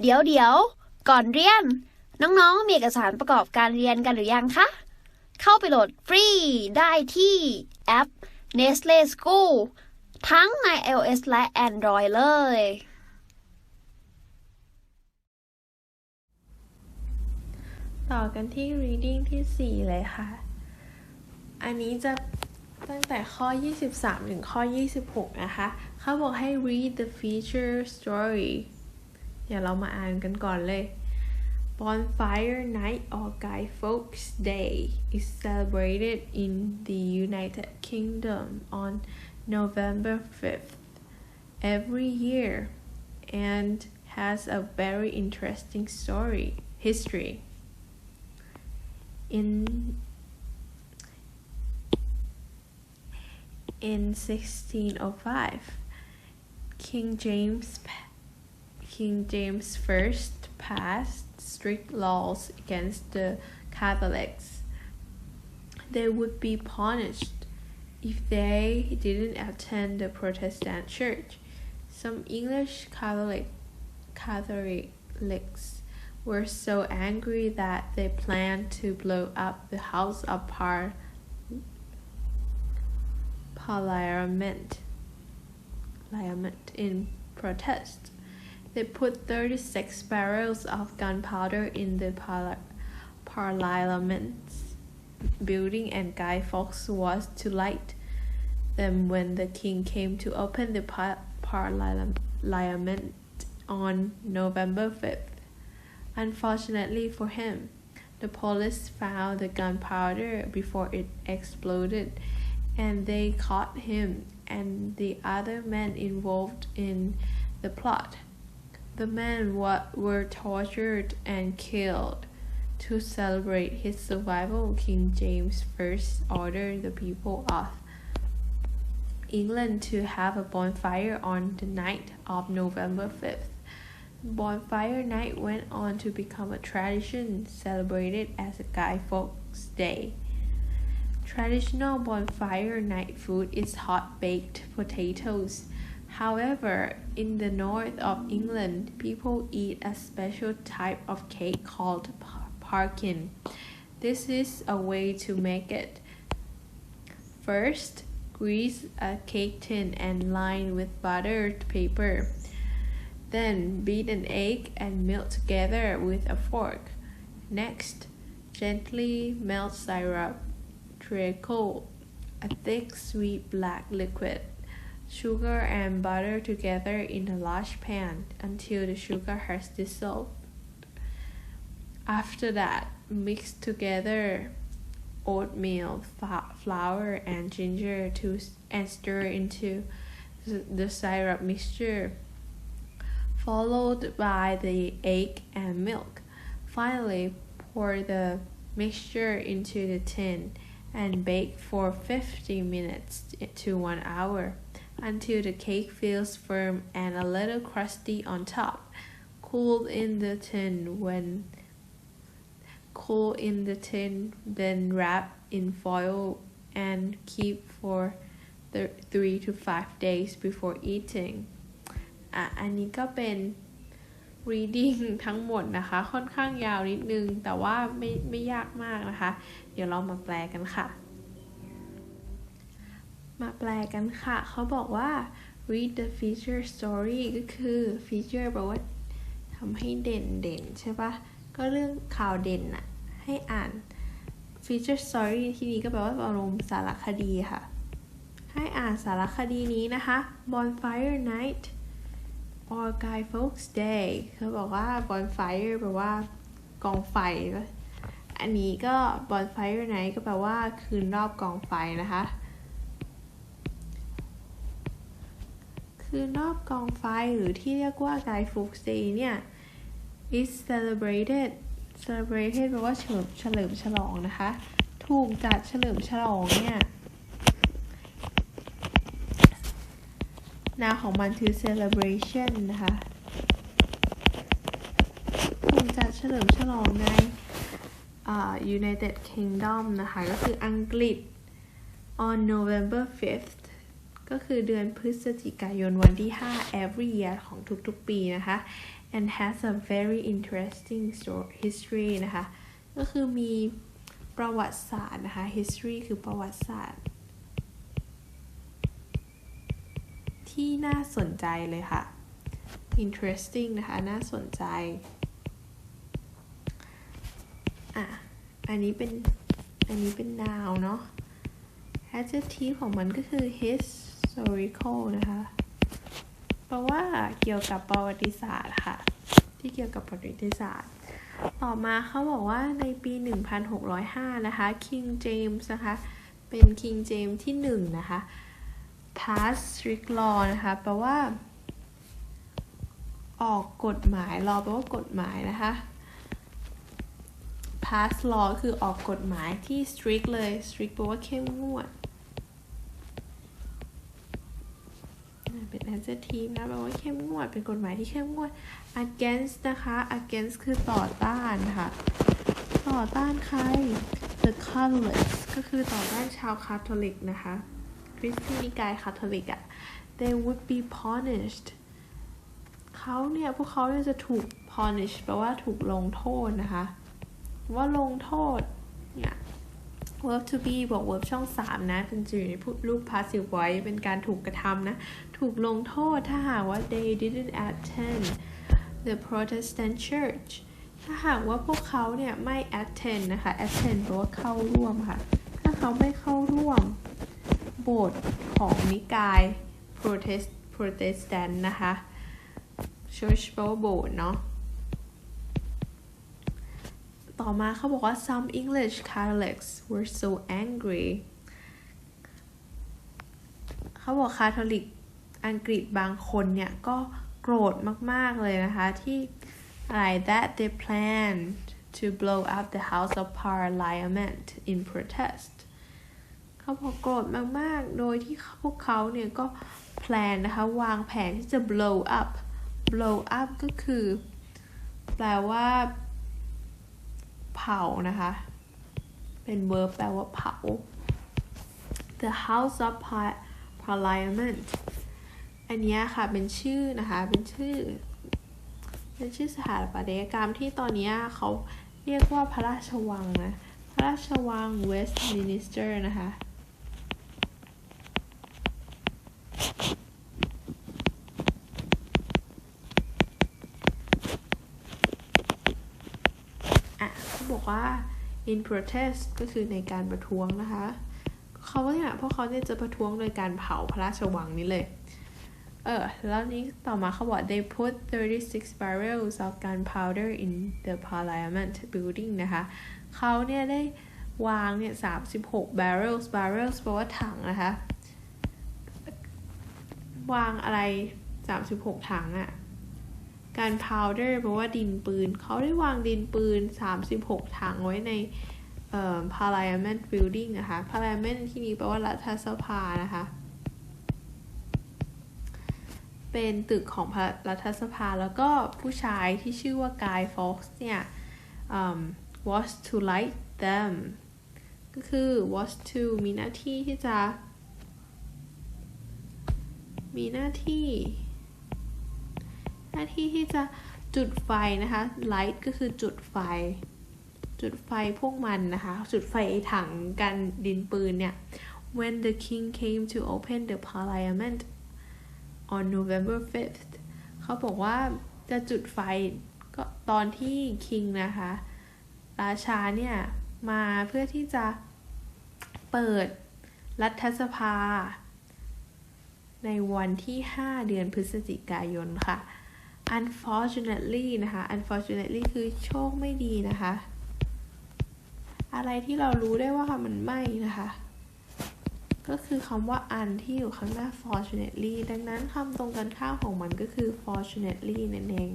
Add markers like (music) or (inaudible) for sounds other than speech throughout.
เดี๋ยวเดี๋ยวก่อนเรียน น้องๆ มีเอกสารประกอบการเรียนกันหรือยังคะ เข้าไปโหลดฟรีได้ที่แอป Nestle School ทั้งใน iOS และ Android เลย ต่อกันที่ reading ที่ 4 เลยค่ะ อันนี้จะตั้งแต่ข้อ 23 ถึงข้อ 26 นะคะ เขาบอกให้ read the feature story เดี๋ยวเรามาอ่านกันก่อนเลย Bonfire Night or Guy Fawkes Day is celebrated in the United Kingdom on November 5th every year and has a very interesting story history. In in 1605, King James King James I passed strict laws against the Catholics. They would be punished if they didn't attend the Protestant church. Some English Catholic Catholics were so angry that they planned to blow up the House of Par- Parliament, Parliament in protest. They put 36 barrels of gunpowder in the par- Parliament's building, and Guy Fawkes was to light them when the king came to open the par- Parliament on November 5th. Unfortunately for him, the police found the gunpowder before it exploded and they caught him and the other men involved in the plot. The men were tortured and killed. To celebrate his survival, King James I ordered the people of England to have a bonfire on the night of November 5th. Bonfire Night went on to become a tradition celebrated as a Guy Fawkes Day. Traditional bonfire night food is hot baked potatoes. However, in the north of England, people eat a special type of cake called parkin. This is a way to make it. First, grease a cake tin and line with buttered paper. Then beat an egg and milk together with a fork. Next, gently melt syrup, treacle, a thick sweet black liquid, sugar and butter together in a large pan until the sugar has dissolved. After that, mix together oatmeal, flour, and ginger to and stir into the, syrup mixture followed by the egg and milk. Finally, pour the mixture into the tin and bake for 50 minutes to 1 hour until the cake feels firm and a little crusty on top. Cool in the tin when cool in the tin, then wrap in foil and keep for th- 3 to 5 days before eating. อ่ะ อันนี้ก็เป็น reading (laughs) ทั้งหมดนะคะ ค่อนข้างยาวนิดนึง แต่ว่าไม่ไม่ยากมากนะคะ เดี๋ยวเรามาแปลกันค่ะ มาแปลกันค่ะ เขาบอกว่า read the feature story ก็คือ feature แปลว่าทำให้เด่นเด่นใช่ปะก็เรื่องข่าวเด่นอะให้อ่าน feature story ที่นี้ก็แปลว่าอารมณ์สารคดีค่ะ ให้อ่านสารคดีนี้นะคะ bonfire night or Guy Fawkes Day เขาบอกว่า bonfire แปลว่ากองไฟ อันนี้ก็ bonfire night ก็แปลว่าคืนรอบกองไฟนะคะ คืนรอบกองไฟหรือที่เรียกว่า Guy Fawkes Day เนี่ย is celebrated celebrated แปลว่าเฉลิมเฉลิมฉลองนะคะ ถูกจัดเฉลิมฉลองเนี่ยนาของมันคือ celebration นะคะ ถูกจัดเฉลิมฉลองในอ่า United Kingdom นะคะ ก็คืออังกฤษ on November 5th ก็คือเดือนพฤศจิกายนวันที่ 5 every year ของทุกๆ ปีนะคะ and has a very interesting story history นะคะ ก็คือมีประวัติศาสตร์นะคะ history คือประวัติศาสตร์ ที่น่าสนใจเลยค่ะ interesting นะคะ น่าสนใจ อะ อันนี้เป็น อันนี้เป็น noun เนาะ adjective ของมันก็คือ his historical นะคะ แปลว่าเกี่ยวกับประวัติศาสตร์ค่ะ ที่เกี่ยวกับประวัติศาสตร์ ต่อมาเขาบอกว่าในปี 1605 นะคะ King James นะคะ เป็น King James ที่ 1 นะคะ pass strict law นะคะ แปลว่า ออกกฎหมาย law แปลว่ากฎหมายนะคะ pass law คือออกกฎหมายที่ strict เลย strict แปลว่าเข้มงวด เป็น adjective นะแปลว่าเข้มงวด เป็นกฎหมายที่เข้มงวด against นะคะ against คือต่อต้านค่ะ ต่อต้านใคร the Catholics ก็คือต่อต้านชาวคาทอลิกนะคะ คริสต์นิกายคาทอลิกอะ they would be punished เขาเนี่ย พวกเขาเนี่ยจะถูก punish แปลว่าถูกลงโทษนะคะ ว่าลงโทษ verb to be บอก verb ช่อง 3 นะ เป็นจะอยู่ในรูป passive voice เป็นการถูกกระทำนะ ถูกลงโทษถ้าหากว่า they didn't attend the Protestant Church ถ้าหากว่าพวกเขาเนี่ยไม่ attend นะคะ attend แปลว่าเข้าร่วมค่ะ ถ้าเขาไม่เข้าร่วม โบสถ์ของนิกาย Protest Protestant นะคะ Church แปลว่าโบสถ์เนาะ ต่อมาเขาบอกว่า some English Catholics were so angry เขาบอกคาทอลิกอังกฤษบางคนเนี่ย ก็โกรธมาก ๆ เลยนะคะ ที่อะไร that they planned to blow up the House of Parliament in protest เขาบอกโกรธมาก ๆ โดยที่พวกเขาเนี่ย ก็ plan นะคะ วางแผนที่จะ blow up blow up ก็คือ แปลว่า เผานะคะ เป็น verb แปลว่าเผา the House of Parliament อันนี้ค่ะเป็นชื่อนะคะ เป็นชื่อ เป็นชื่อสถาปัตยกรรมที่ตอนนี้เขาเรียกว่าพระราชวังนะ พระราชวัง Westminster นะคะเขาบอกว่า in protest ก็คือในการประท้วงนะคะเขาเนี่ยพวกเขาเนี่ยจะประท้วงโดยการเผาพระราชวังนี้เลย เออ แล้วนี้ต่อมาเขาบอก they put 36 barrels of gunpowder in the parliament building นะคะเขาเนี่ยได้วางเนี่ย36 barrels barrels แปลว่าถังนะคะ วางอะไร 36 ถังอะ การ powder แปลว่าดินปืน เขาได้วางดินปืน 36 ถังไว้ใน parliament building นะคะ parliament ที่นี้แปลว่ารัฐสภานะคะ เป็นตึกของรัฐสภาแล้วก็ผู้ชายที่ชื่อว่ากายฟ็อกซ์เนี่ย um, was to light them ก็คือ was to มีหน้าที่ที่จะ มีหน้าที่ หน้าที่ที่จะจุดไฟนะคะ light ก็คือจุดไฟ จุดไฟพวกมันนะคะ จุดไฟถังกันดินปืนเนี่ย when the king came to open the parliament on November 5th เขาบอกว่าจะจุดไฟก็ตอนที่คิงนะคะ ราชาเนี่ยมาเพื่อที่จะเปิดรัฐสภา ในวันที่ 5 เดือนพฤศจิกายนค่ะ unfortunately นะคะ unfortunately คือโชคไม่ดีนะคะ อะไรที่เรารู้ได้ว่ามันไม่นะคะ ก็คือคำว่า un ที่อยู่ข้างหน้า fortunately ดังนั้นคำตรงกันข้ามของมันก็คือ fortunately นั่นเอง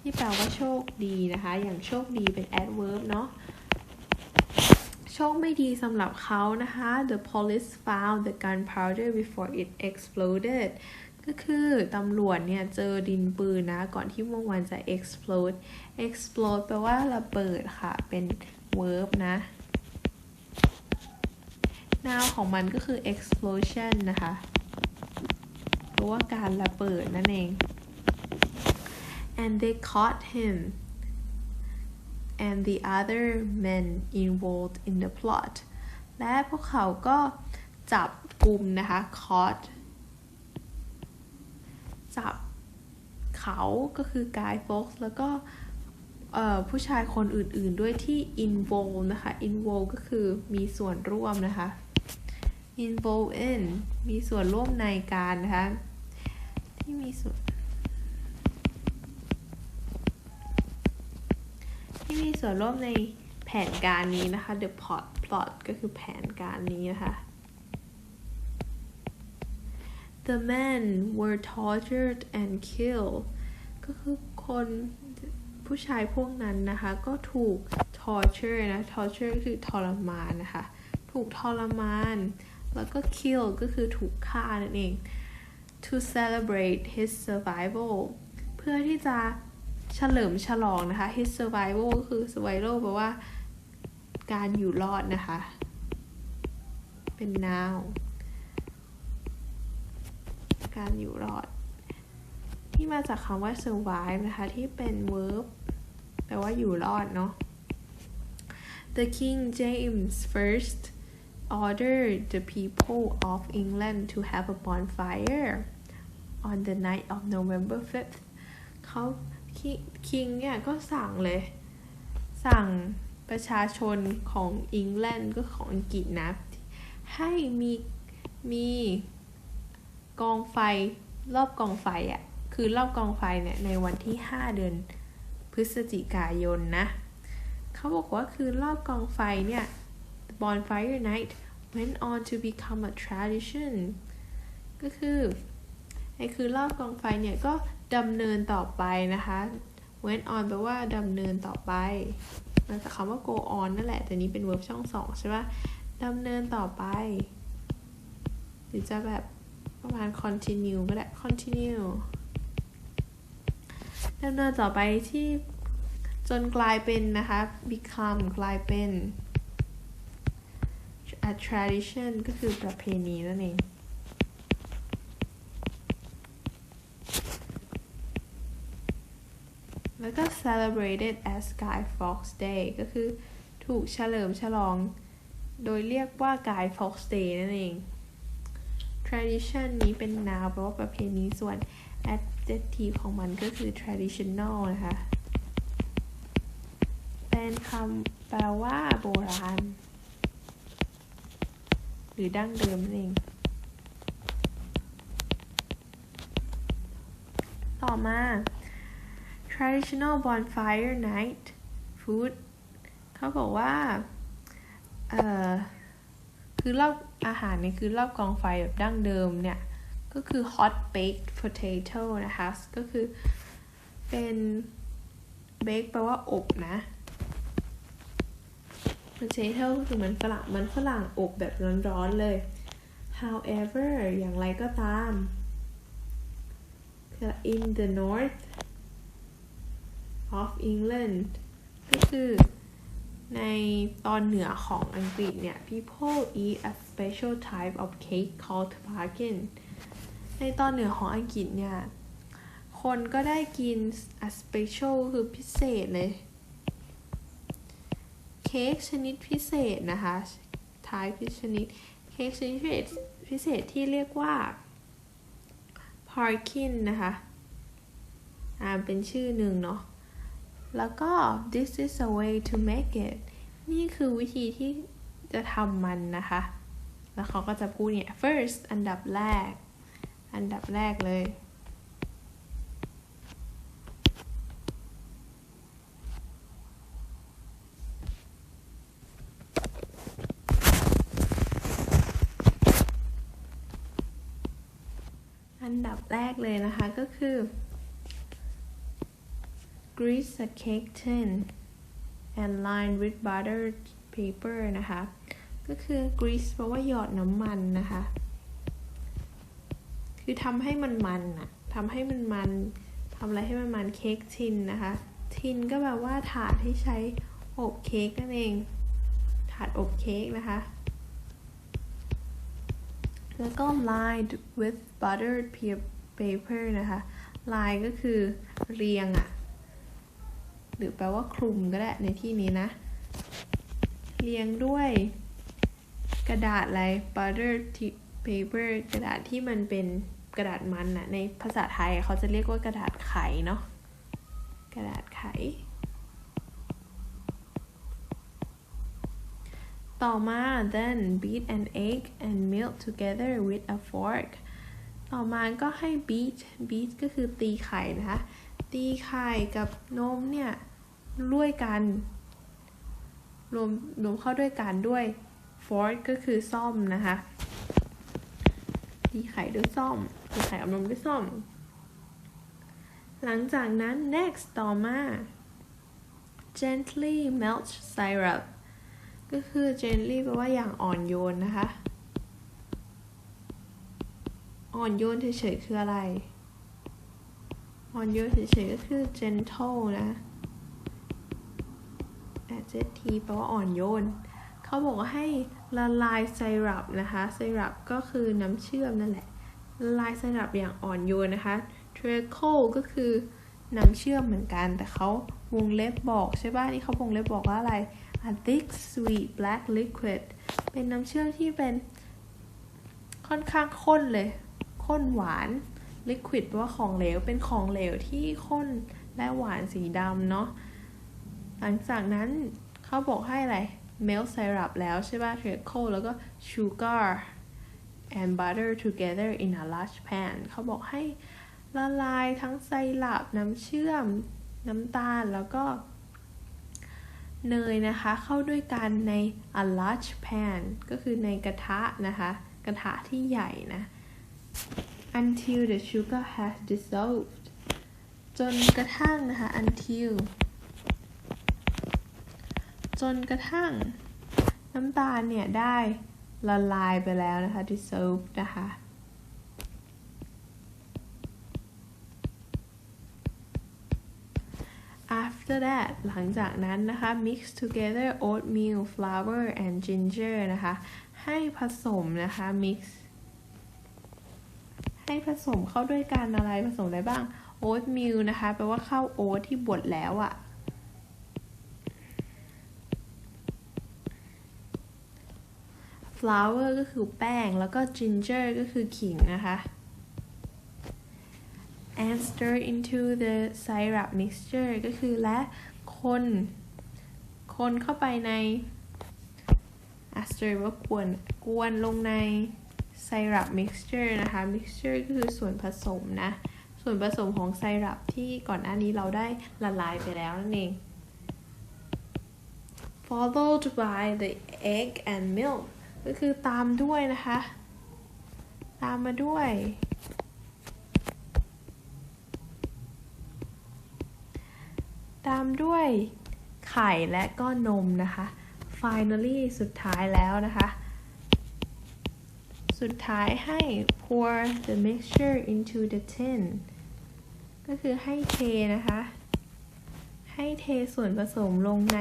ที่แปลว่าโชคดีนะคะ อย่างโชคดีเป็น adverb เนาะโชคไม่ดีสำหรับเขานะคะ the police found the gunpowder before it exploded ก็คือตำรวจเนี่ยเจอดินปืนนะ ก่อนที่เมื่อวันจะ explode explode แปลว่าระเบิดค่ะ เป็น verb นะ noun ของมันก็คือ explosion นะคะราะว่าการระเบิดนั่นเอง and they caught him and the other men involved in the plot และพวกเขาก็จับกลุ่มนะคะ caught จับเขาก็คือกายโฟกซ์แล้วก็ผู้ชายคนอื่นๆด้วยที่ involve นะคะ involve ก็คือมีส่วนร่วมนะคะ involve in มีส่วนร่วมในการนะคะที่มีส่วนที่มีส่วนร่วมในแผนการนี้นะคะ the plot plot ก็คือแผนการนี้นะคะ the men were tortured and killed ก็คือคนผู้ชายพวกนั้นนะคะ ก็ถูก torture นะ torture คือทรมานนะคะ ถูกทรมาน แล้วก็ kill ก็คือถูกฆ่านั่นเอง to celebrate his survival เพื่อที่จะเฉลิมฉลองนะคะ his survival ก็คือ survival แปลว่า การอยู่รอดนะคะ เป็น noun การอยู่รอด ที่มาจากคำว่า survive นะคะ ที่เป็น verb แปลว่าอยู่รอดเนาะ The King James first ordered the people of England to have a bonfire on the night of November 5th เขาคิงเนี่ยก็สั่งเลย สั่งประชาชนของอังกฤษก็ของอังกฤษนะ ให้มีมี กองไฟรอบกองไฟอะ่ะคือรอบกองไฟเนี่ยในวันที่ 5 เดือนพฤศจิกายนนะเขาบอกว่าคือรอบกองไฟเนี่ย bonfire night went on to become a tradition ก็คือไอ้คือรอบกองไฟเนี่ยก็ดำเนินต่อไปนะคะ went on แปลว่าดำเนินต่อไปมาจากคำว่า go on นั่นแหละ แต่นี้เป็น verb ช่องสองใช่ปะดำเนินต่อไป หรือจะแบบ ประมาณ continue ก็ได้ continue ดำเนินต่อไปที่จนกลายเป็นนะคะ become กลายเป็น a tradition ก็คือประเพณีนั่นเอง แล้วก็ celebrated as Guy Fawkes Day ก็คือถูกเฉลิมฉลอง โดยเรียกว่า Guy Fawkes Day นั่นเอง tradition นี้เป็น noun แปลว่าประเพณีส่วน adjective ของมันก็คือ traditional นะคะ เป็นคำแปลว่าโบราณ หรือดั้งเดิมนั่นเอง ต่อมา traditional bonfire night food เขาบอกว่า เอ่อ คือรอบ อาหารนี่คือรอบกองไฟแบบดั้งเดิมเนี่ย ก็คือ hot baked potato นะคะ ก็คือเป็น bake แปลว่าอบนะ potato ก็คือมันฝรั่งมันฝรั่งอบแบบร้อนๆเลย however อย่างไรก็ตาม in the north of England ก็คือ ในตอนเหนือของอังกฤษเนี่ย people eat a special type of cake called p u m k i n ในตอนเหนือของอังกฤษเนี่ย คนก็ได้กิน a special คือพิเศษเลย เค้กชนิดพิเศษนะคะท้ายพิชนิด เค้กชนิดพิเศษพิเศษที่เรียกว่า parkin นะคะ อ่า เป็นชื่อหนึ่งเนาะ แล้วก็ this is a way to make it นี่คือวิธีที่จะทำมันนะคะ แล้วเขาก็จะพูดเนี่ย first อันดับแรก อันดับแรกเลย อันดับแรกเลยนะคะก็คือ grease a cake tin and line with buttered paper นะคะ ก็คือ grease แปลว่าหยอดน้ำมันนะคะ คือทำให้มันมันอะทำให้มันมันทำอะไรให้มันมันเค้กทินนะคะ ทินก็แปลว่าถาดที่ใช้อบเค้กนั่นเอง ถาดอบเค้กนะคะ แล้วก็ lined with buttered pe- paper นะคะ line ก็คือเรียงอะ หรือแปลว่าคลุมก็ได้ในที่นี้นะ เรียงด้วยกระดาษอะไร butter paper กระดาษที่มันเป็นกระดาษมันอะในภาษาไทยเขาจะเรียกว่ากระดาษไขเนาะ กระดาษไข ต่อมา then beat an egg and milk together with a fork ต่อมาก็ให้ beat beat ก็คือตีไข่นะคะ ตีไข่กับนมเนี่ย ด้วยกัน รวมรวมเข้าด้วยกันด้วย fork ก็คือซ่อมนะคะตีไข่ด้วยซ่อมตีไข่กับนมด้วยซ่อม หลังจากนั้น next ต่อมา gently melt syrup ก็คือ gently แปลว่าอย่างอ่อนโยนนะคะ อ่อนโยนเฉยๆคืออะไร อ่อนโยนเฉยๆก็คือ gentle นะ adjective แปลว่าอ่อนโยน เขาบอกว่าให้ละลายไซรัปนะคะไซรัปก็คือน้ำเชื่อมนั่นแหละละลายไซรัปอย่างอ่อนโยนนะคะ treacle ก็คือน้ำเชื่อมเหมือนกัน แต่เขาวงเล็บบอกใช่ป่ะนี่เขาวงเล็บบอกว่าอะไร a thick sweet black liquid เป็นน้ำเชื่อมที่เป็นค่อนข้างข้นเลย ข้นหวาน liquid แปลว่าของเหลว เป็นของเหลวที่ข้นและหวานสีดำเนาะ หลังจากนั้นเขาบอกให้อะไร melt syrup แล้วใช่ป่ะ treacle แล้วก็ sugar and butter together in a large pan เขาบอกให้ละลายทั้งไซรัปน้ำเชื่อม น้ำตาลแล้วก็เนยนะคะ เข้าด้วยกันใน a large pan ก็คือในกระทะนะคะ กระทะที่ใหญ่นะ until the sugar has dissolved จนกระทั่งนะคะ until จนกระทั่งน้ำตาลเนี่ยได้ละลายไปแล้วนะคะ dissolve นะคะ after that หลังจากนั้นนะคะ mix together oatmeal flour and ginger นะคะ ให้ผสมนะคะ mix ให้ผสมเข้าด้วยกันอะไรผสมอะไรบ้าง oatmeal นะคะแปลว่าข้าวโอ๊ตที่บดแล้วอะ flour ก็คือแป้ง แล้วก็ ginger ก็คือขิงนะคะ and stir into the syrup mixture ก็คือและคนคนเข้าไปใน stir ว่ากวนกวนลงใน syrup mixture นะคะ mixture ก็คือส่วนผสมนะ ส่วนผสมของไซรัปที่ก่อนหน้านี้เราได้ละลายไปแล้วนั่นเอง followed by the egg and milk ก็คือตามด้วยนะคะ ตามมาด้วย ตามด้วยไข่และก็นมนะคะ finally สุดท้ายแล้วนะคะ สุดท้ายให้ pour the mixture into the tin ก็คือให้เทนะคะ ให้เทส่วนผสมลงใน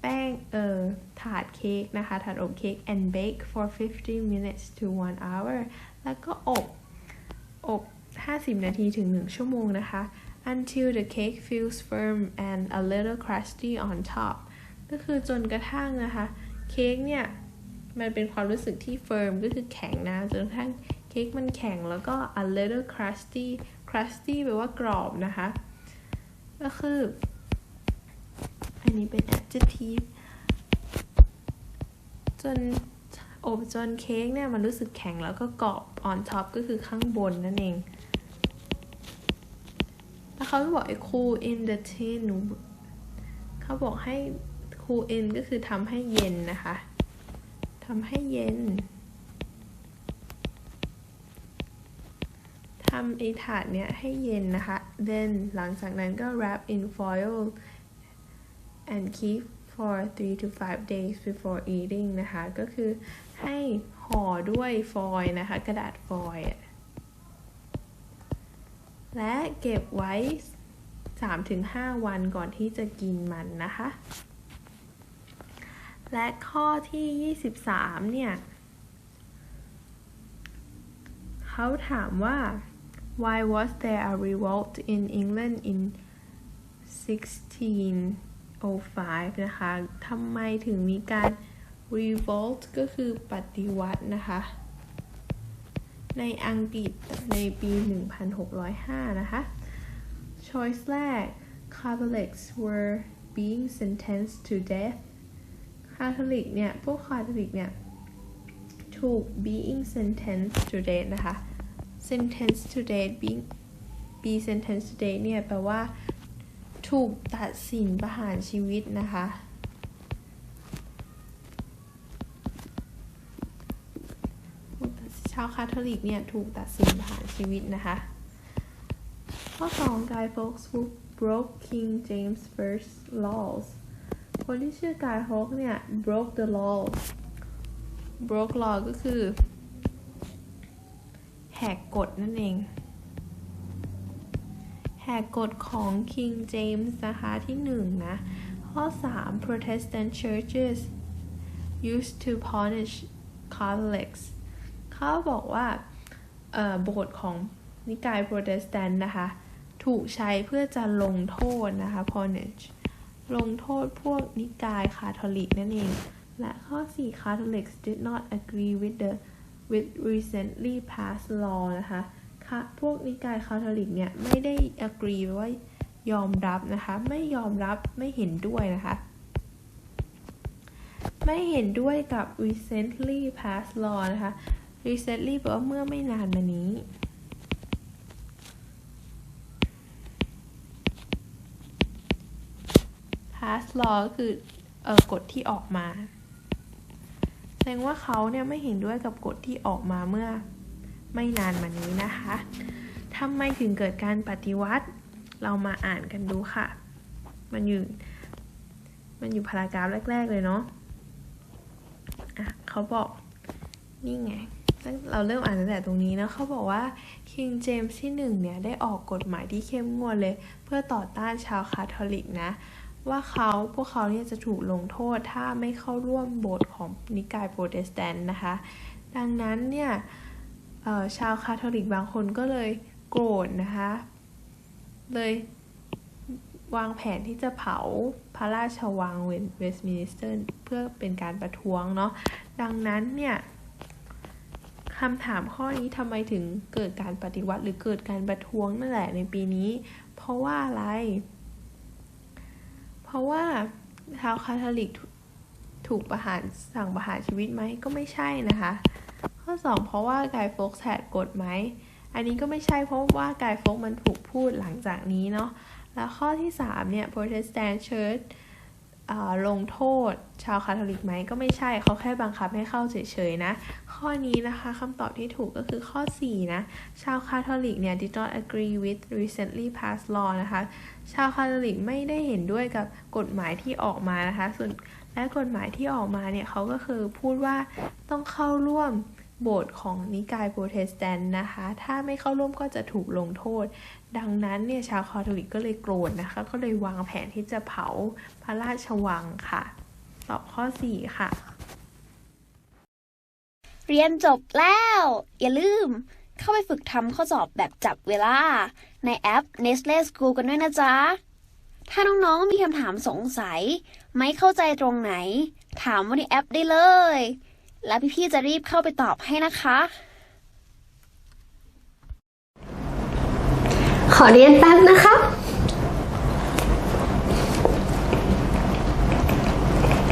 แป้งเอ่อถาดเค้กนะคะ ถาดอบเค้ก and bake for 50 minutes to 1 hour แล้วก็อบ อบ 50 นาทีถึง 1 ชั่วโมงนะคะ until the cake feels firm and a little crusty on top ก็คือจนกระทั่งนะคะ เค้กเนี่ย มันเป็นความรู้สึกที่ firm ก็คือแข็งนะ จนกระทั่งเค้กมันแข็งแล้วก็ a little crusty crusty แปลว่ากรอบนะคะ ก็คือ อันนี้เป็น adjective จนอบจนเค้กเนี่ยมันรู้สึกแข็งแล้วก็กรอบ on top ก็คือข้างบนนั่นเอง แล้วเขาบอกไอ้ cool in the tin เขาบอกให้ cool in ก็คือทำให้เย็นนะคะทำให้เย็นทำไอ้ถาดเนี้ยให้เย็นนะคะ then หลังจากนั้นก็ wrap in foil and keep for 3 to 5 days before eating นะคะ ก็คือให้ห่อด้วยฟอยล์นะคะ กระดาษฟอยล์และเก็บไว้ 3-5 วันก่อนที่จะกินมันนะคะ และข้อที่ 23 เนี่ย เขาถามว่า why was there a revolt in England in 1605 นะคะทำไมถึงมีการ revolt ก็คือปฏิวัตินะคะ ในอังกฤษในปี 1605 นะคะ choice แรก Catholics were being sentenced to death คาทอลิกเนี่ย พวกคาทอลิกเนี่ย ถูก being sentenced to death นะคะ sentenced to death being be sentenced to death เนี่ย แปลว่า ถูกตัดสินประหารชีวิตนะคะ ชาวคาทอลิกเนี่ยถูกตัดสินประหารชีวิตนะคะ ข้อ2 Guy Fawkes who broke King James first laws คนที่ชื่อกายฮอกเนี่ย broke the law broke law ก็คือ แหกกฎนั่นเอง หกกฎของ King James นะคะที่หนึ่งนะ ข้อ 3 Protestant churches used to punish Catholics เขาบอกว่าโบสถ์ของนิกายโปรเตสแตนต์นะคะ ถูกใช้เพื่อจะลงโทษนะคะ punish ลงโทษพวกนิกายคาทอลิกนั่นเอง และข้อ 4 Catholics did not agree with the with recently passed law นะคะ คะพวกนิกายคาทอลิกเนี่ยไม่ได้ agree ว่ายอมรับนะคะไม่ยอมรับไม่เห็นด้วยนะคะ ไม่เห็นด้วยกับ recently passed law นะคะ recently แปลว่าเมื่อไม่นานมานี้ pass law ก็คือเออกฎที่ออกมา แสดงว่าเขาเนี่ยไม่เห็นด้วยกับกฎที่ออกมาเมื่อ ไม่นานมานี้นะคะทำไมถึงเกิดการปฏิวัติ เรามาอ่านกันดูค่ะ มันอยู่ มันอยู่พารากราฟแรก ๆ เลยเนาะอะเขาบอกนี่ไงเราเริ่มอ่านตั้งแต่ตรงนี้นะเขาบอกว่า King James ที่หนึ่งเนี่ย ได้ออกกฎหมายที่เข้มงวดเลย เพื่อต่อต้านชาวคาทอลิกนะ ว่าเขาพวกเขาเนี่ยจะถูกลงโทษถ้าไม่เข้าร่วมโบสถ์ของนิกายโปรเตสแตนต์นะคะ ดังนั้นเนี่ย ชาวคาทอลิกบางคนก็เลยโกรธนะคะ เลยวางแผนที่จะเผาพระราชวังเวสต์มินิสเตอร์เพื่อเป็นการประท้วงเนาะ ดังนั้นเนี่ยคำถามข้อนี้ทำไมถึงเกิดการปฏิวัติหรือเกิดการประท้วงนั่นแหละในปีนี้ เพราะว่าอะไร เพราะว่าชาวคาทอลิกถูกประหารสั่งประหารชีวิตไหมก็ไม่ใช่นะคะ ข้อ 2 เพราะว่ากายโฟกแหกกฎไหม อันนี้ก็ไม่ใช่เพราะว่ากายโฟกมันถูกพูดหลังจากนี้เนาะ แล้วข้อที่ 3 เนี่ย Protestant Church ลงโทษชาวคาทอลิกไหมก็ไม่ใช่เขาแค่บังคับให้เข้าเฉยๆนะ ข้อนี้นะคะคำตอบที่ถูกก็คือข้อ 4 นะ ชาวคาทอลิกเนี่ย did not agree with recently passed law นะคะ ชาวคาทอลิกไม่ได้เห็นด้วยกับกฎหมายที่ออกมานะคะ ส่วน และกฎหมายที่ออกมาเนี่ยเขาก็คือพูดว่าต้องเข้าร่วมโบสถ์ของนิกายโปรเตสแตนต์นะคะ ถ้าไม่เข้าร่วมก็จะถูกลงโทษ ดังนั้นเนี่ยชาวคาทอลิกก็เลยโกรธนะคะ ก็เลยวางแผนที่จะเผาพระราชวังค่ะ ตอบข้อ 4 ค่ะ เรียนจบแล้ว อย่าลืม เข้าไปฝึกทำข้อสอบแบบจับเวลา ในแอป Nestle School กันด้วยนะจ๊ะ ถ้าน้องๆ มีคำถามสงสัย ไม่เข้าใจตรงไหน ถามว่าในแอปได้เลย แล้วพี่ๆ จะรีบเข้าไปตอบให้นะคะ ขอเรียนแป๊บนะคะ